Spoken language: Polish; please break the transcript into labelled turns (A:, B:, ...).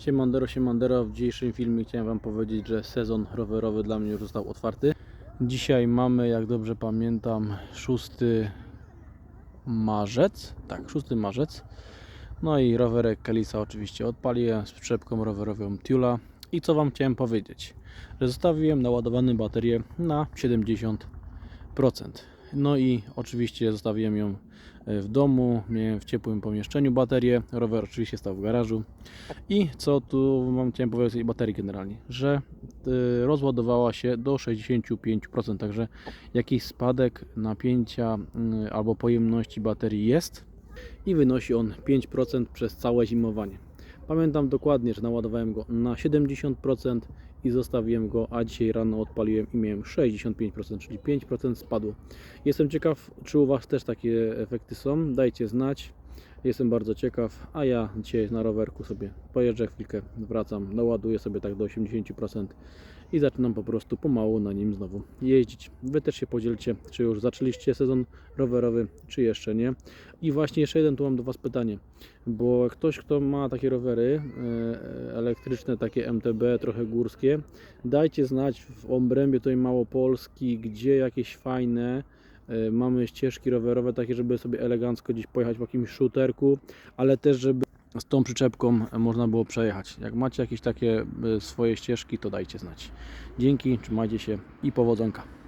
A: Siemandero, siemandero. W dzisiejszym filmie chciałem Wam powiedzieć, że sezon rowerowy dla mnie już został otwarty. Dzisiaj mamy, jak dobrze pamiętam, 6 marzec. Tak, 6 marzec. No i rowerek Kelisa oczywiście odpaliłem z przyczepką rowerową Tula. I co Wam chciałem powiedzieć? Że zostawiłem naładowany baterię na 70%. No i oczywiście zostawiłem ją e, w domu, miałem w ciepłym pomieszczeniu baterię, rower oczywiście stał w garażu. I co tu mam chciałem powiedzieć o tej baterii generalnie, że y, rozładowała się do 65%, także jakiś spadek napięcia y, albo pojemności baterii jest i wynosi on 5% przez całe zimowanie. Pamiętam dokładnie, że naładowałem go na 70% i zostawiłem go, a dzisiaj rano odpaliłem i miałem 65%, czyli 5% spadło. Jestem ciekaw, czy u Was też takie efekty są. Dajcie znać. Jestem bardzo ciekaw, a ja dzisiaj na rowerku sobie pojeżdżę chwilkę, wracam, naładuję sobie tak do 80% i zaczynam po prostu pomału na nim znowu jeździć. Wy też się podzielcie, czy już zaczęliście sezon rowerowy, czy jeszcze nie. I właśnie jeszcze jeden tu mam do Was pytanie, bo ktoś, kto ma takie rowery e, elektryczne, takie MTB, trochę górskie, dajcie znać w obrębie tej Małopolski, gdzie jakieś fajne Mamy ścieżki rowerowe takie, żeby sobie elegancko gdzieś pojechać w jakimś shooterku, ale też, żeby z tą przyczepką można było przejechać. Jak macie jakieś takie e, swoje ścieżki, to dajcie znać. Dzięki, trzymajcie się i powodzonka.